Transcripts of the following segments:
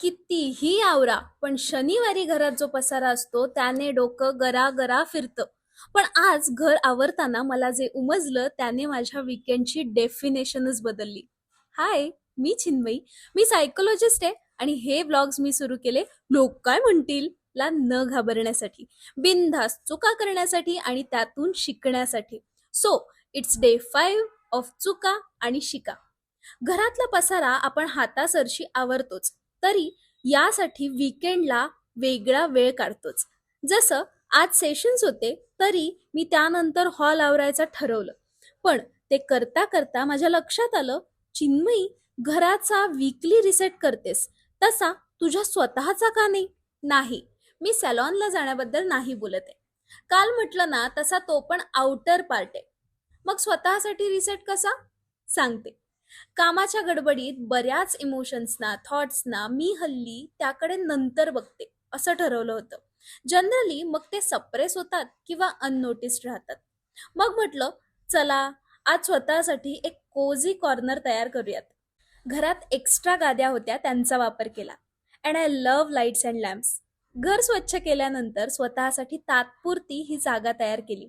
कितीही आवरा पण शनिवारी घरात जो पसारा असतो त्याने डोकं गरा गरा फिरतं. पण आज घर आवरताना मला जे उमजलं त्याने माझ्या विकेंडची डेफिनेशनच बदलली. हाय मी चिन्मयी. मी सायकोलॉजिस्ट आहे आणि हे व्लॉग्स मी सुरू केले. लोक काय म्हणतील? ला न घाबरण्यासाठी. बिनधास चुका करण्यासाठी आणि त्यातून शिकण्यासाठी. So it's day five of चुका आणि शिका. घरातला पसारा आपण हातासरशी आवरतोच. तरी यासाठी विकेंडला वेगळा वेळ काढतोच. जसं आज सेशन्स होते तरी मी त्यानंतर हॉल आवरायचं ठरवलं. पण ते करता करता माझ्या लक्षात आलं चिन्मयी घराचा वीकली रिसेट करतेस. तसा तुझ्या स्वतःचा का नाही? नाही. मी सॅलॉनला जाण्याबद्दल नाही बोलत आहे. काल म्हटलं ना तसा तो पण आउटर पार्ट आहे. मग स्वतःसाठी रिसेट कसा? सांगते. कामाच्या गडबडीत बऱ्याच इमोशन्सना थॉट्सना मी हल्ली त्याकडे नंतर बघते असं ठरवलं होतं. जनरली मग ते सप्रेस होतात किंवा अननोटिस्ड राहतात. मग म्हटलं चला आज स्वतःसाठी एक कोझी कॉर्नर तयार करूयात. घरात एक्स्ट्रा गाद्या होत्या त्यांचा वापर केला. And I love lights and lamps घर स्वच्छ केल्यानंतर स्वतःसाठी तात्पुरती ही जागा तयार केली.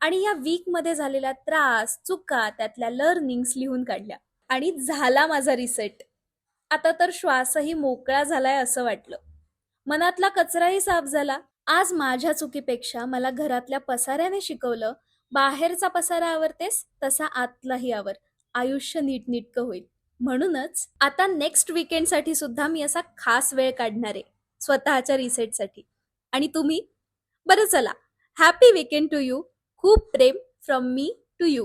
आणि या वीकमध्ये झालेला त्रास चुका त्यातल्या लर्निंग्स लिहून काढल्या. आणि झाला माझा रिसेट आता तर श्वासही मोकळा झालाय असं वाटलं. मनातला कचराही साफ झाला. आज माझ्या चुकीपेक्षा मला घरातल्या पसाऱ्याने शिकवलं बाहेरचा पसारा आवरतेस तसा आतलाही आवर. आयुष्य नीटनीटकं होईल. म्हणूनच आता नेक्स्ट वीकेंडसाठी सुद्धा मी असा खास वेळ काढणार आहे. स्वतःच्या रिसेटसाठी आणि तुम्ही? बरं चला. हॅपी वीकेंड टू यू खूप प्रेम फ्रॉम मी टू यू